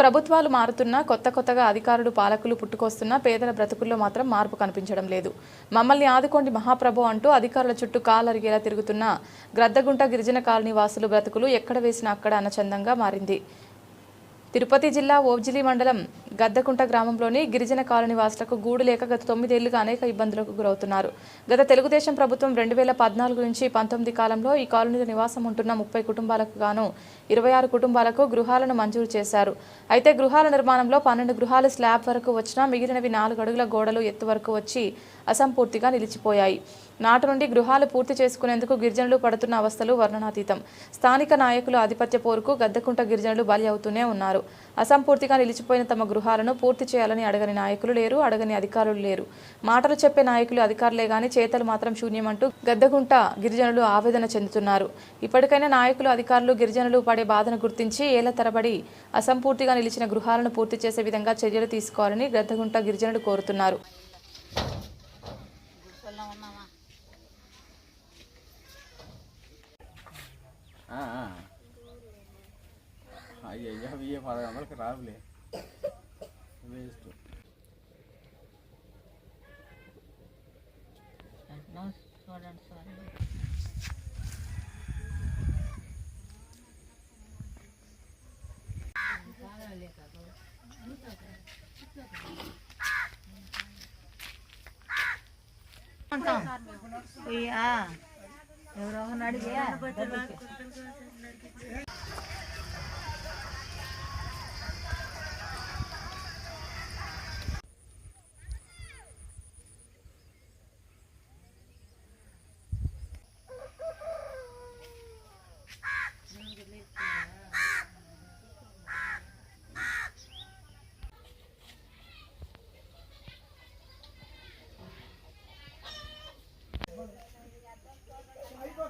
ప్రభుత్వాలు మారుతున్నా కొత్త కొత్తగా అధికారులు పాలకులు పుట్టుకొస్తున్నా పేదల బ్రతుకుల్లో మాత్రం మార్పు కనిపించడం లేదు. మమ్మల్ని ఆదుకోండి మహాప్రభు అంటూ అధికారుల చుట్టూ కాలరిగేలా తిరుగుతున్న గ్రద్దగుంట గిరిజన కాలనీ వాసులు బ్రతుకులు ఎక్కడ వేసినా అక్కడ అనచందంగా మారింది. తిరుపతి జిల్లా ఓబ్జిలి మండలం గద్దకుంట గ్రామంలోని గిరిజన కాలనీ వాసులకు గూడు లేక గత తొమ్మిదేళ్ళుగా అనేక ఇబ్బందులకు గురవుతున్నారు. గత తెలుగుదేశం ప్రభుత్వం రెండు వేల పద్నాలుగు నుంచి పంతొమ్మిది కాలంలో ఈ కాలనీలో నివాసం ఉంటున్న ముప్పై కుటుంబాలకు గాను ఇరవై ఆరు కుటుంబాలకు గృహాలను మంజూరు చేశారు. అయితే గృహాల నిర్మాణంలో పన్నెండు గృహాలు స్లాబ్ వరకు వచ్చినా మిగిలినవి నాలుగు అడుగుల గోడలు ఎత్తు వరకు వచ్చి అసంపూర్తిగా నిలిచిపోయాయి. నాటి నుండి గృహాలు పూర్తి చేసుకునేందుకు గిరిజనులు పడుతున్న అవస్థలు వర్ణనాతీతం. స్థానిక నాయకుల ఆధిపత్య పోరుకు గద్దకుంట గిరిజనులు బలి అవుతూనే ఉన్నారు. అసంపూర్తిగా నిలిచిపోయిన తమ గృహాలను పూర్తి చేయాలని అడగని నాయకులు లేరు అడగని అధికారులు లేరు. మాటలు చెప్పే నాయకులు అధికారులే గాని చేతలు మాత్రం శూన్యమంటూ గద్దగుంట గిరిజనులు ఆవేదన చెందుతున్నారు. ఇప్పటికైనా నాయకులు అధికారులు గిరిజనులు పడే బాధను గుర్తించి ఏళ్ళ తరబడి అసంపూర్తిగా నిలిచిన గృహాలను పూర్తి చేసే విధంగా చర్యలు తీసుకోవాలని గద్దగుంట గిరిజనులు కోరుతున్నారు. అయ్యయ్యా వెయ్యి పదహారు వందలకి రావులే వేస్ట్ చూడండి సార్ ఎవరో అడిగి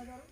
ఎవరు